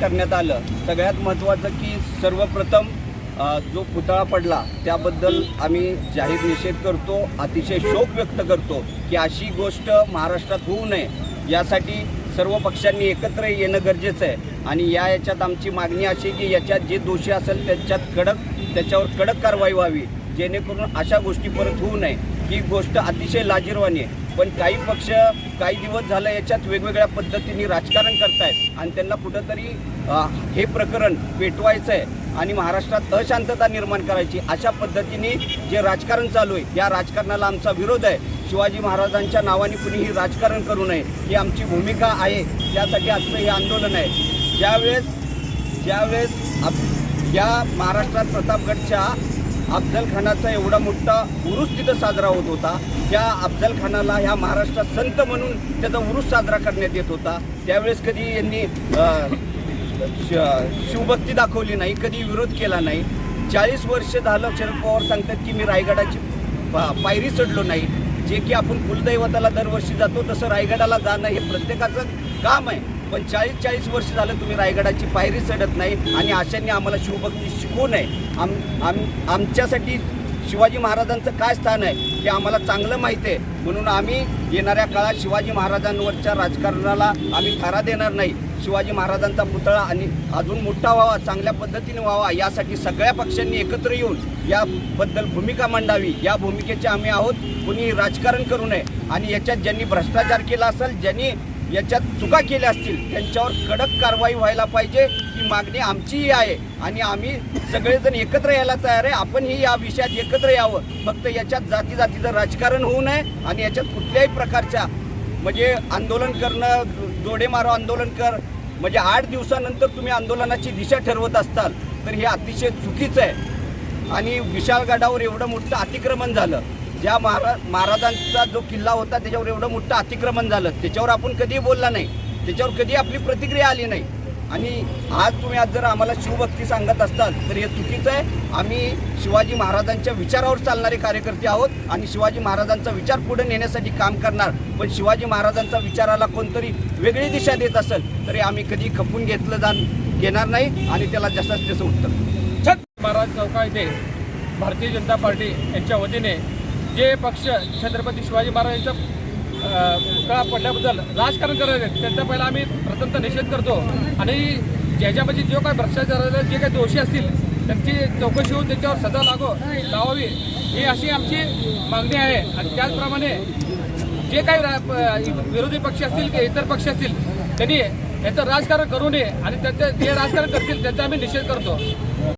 करण्यात आलं. सगळ्यात महत्त्वाचं की सर्वप्रथम जो पुतळा पडला त्याबद्दल आम्ही जाहीर निषेध करतो. अतिशय शोक व्यक्त करतो की अशी गोष्ट महाराष्ट्रात होऊ नये. यासाठी सर्व पक्षांनी एकत्र येणं गरजेचं आहे. आणि या याच्यात आमची मागणी अशी की याच्यात जे दोषी असेल त्याच्यात कडक त्याच्यावर कडक कारवाई व्हावी. जेणेकरून अशा गोष्टी परत होऊ नये. ही गोष्ट अतिशय लाजीरवाणी आहे. पण काही पक्ष काही दिवस झालं याच्यात वेगवेगळ्या पद्धतीने राजकारण करतायत. आणि त्यांना कुठंतरी हे प्रकरण पेटवायचं आहे आणि महाराष्ट्रात अशांतता निर्माण करायची. अशा पद्धतीने जे राजकारण चालू आहे या राजकारणाला आमचा विरोध आहे. शिवाजी महाराजांच्या नावाने कुणीही राजकारण करू नये ही आमची भूमिका आहे. त्यासाठी आजचं हे आंदोलन आहे. ज्यावेळेस ज्यावेळेस आप या महाराष्ट्रात प्रतापगडच्या अफजल खानाचा एवढा मोठा उरूस तिथं साजरा होत होता. त्या अफजल खानाला ह्या महाराष्ट्रात संत म्हणून त्याचा उरूस साजरा करण्यात येत होता. त्यावेळेस कधी यांनी श- शिवभक्ती दाखवली नाही कधी विरोध केला नाही. चाळीस वर्ष झालं शरद पवार सांगतात की मी रायगडाची पायरी चढलो नाही. जे की आपण कुलदैवताला दरवर्षी जातो तसं रायगडाला जाणं हे प्रत्येकाचं काम आहे. पण चाळीस चाळीस वर्ष झालं तुम्ही रायगडाची पायरी चढत नाही आणि अशांनी आम्हाला शिवभक्ती शिकवू नये. आम आम आमच्यासाठी शिवाजी महाराजांचं काय स्थान आहे हे आम्हाला चांगलं माहिती आहे. म्हणून आम्ही येणाऱ्या काळात शिवाजी महाराजांवरच्या राजकारणाला आम्ही थारा देणार नाही. शिवाजी महाराजांचा पुतळा आणि अजून मोठा व्हावा चांगल्या पद्धतीने व्हावा यासाठी सगळ्या पक्षांनी एकत्र येऊन याबद्दल भूमिका मांडावी. या भूमिकेचे आम्ही आहोत. कुणी राजकारण करू नये. आणि याच्यात ज्यांनी भ्रष्टाचार केला असेल ज्यांनी याच्यात चुका केल्या असतील त्यांच्यावर कडक कारवाई व्हायला पाहिजे ही मागणी आमचीही आहे. आणि आम्ही सगळेजण एकत्र यायला तयार आहे. आपणही या विषयात एकत्र यावं. फक्त याच्यात जाती जातीचं राजकारण होऊ नये आणि याच्यात कुठल्याही प्रकारच्या म्हणजे आंदोलन करणं जोडे मारो आंदोलन कर. म्हणजे आठ दिवसानंतर तुम्ही आंदोलनाची दिशा ठरवत असताल तर हे अतिशय चुकीचं आहे. आणि विशाळगडावर एवढं मोठं अतिक्रमण झालं. ज्या महारा महाराजांचा जो किल्ला होता त्याच्यावर एवढं मोठं अतिक्रमण झालं. त्याच्यावर आपण कधीही बोलला नाही. त्याच्यावर कधी आपली प्रतिक्रिया आली नाही. आणि आज तुम्ही आज जर आम्हाला शिवभक्ती सांगत असताल तर हे चुकीचं आहे. आम्ही शिवाजी महाराजांच्या विचारावर चालणारे कार्यकर्ते आहोत आणि शिवाजी महाराजांचा विचार पुढे नेण्यासाठी काम करणार. पण शिवाजी महाराजांचा विचाराला कोणतरी वेगळी दिशा देत असेल तरी आम्ही कधी खपून घेतलं जाण घेणार नाही आणि त्याला जसंच तसं उत्तर. छत महाराज चौका येथे भारतीय जनता पार्टी यांच्या वतीने जे पक्ष छत्रपती शिवाजी महाराजांचा पुतळा पडल्याबद्दल राजकारण करत आहेत त्यांचा पहिला आम्ही प्रथमतः निषेध करतो. आणि ज्याच्यामध्ये जो काही भ्रष्टाचाराला जे काही दोषी असतील त्यांची चौकशी होऊन त्याच्यावर सजा लागो लावावी. ही अशी आमची मागणी आहे. आणि त्याचप्रमाणे जे काही रा- प- विरोधी पक्ष असतील किंवा इतर पक्ष असतील त्यांनी याचं राजकारण करू नये. आणि त्यांचं जे राजकारण करतील त्याचा आम्ही निषेध करतो.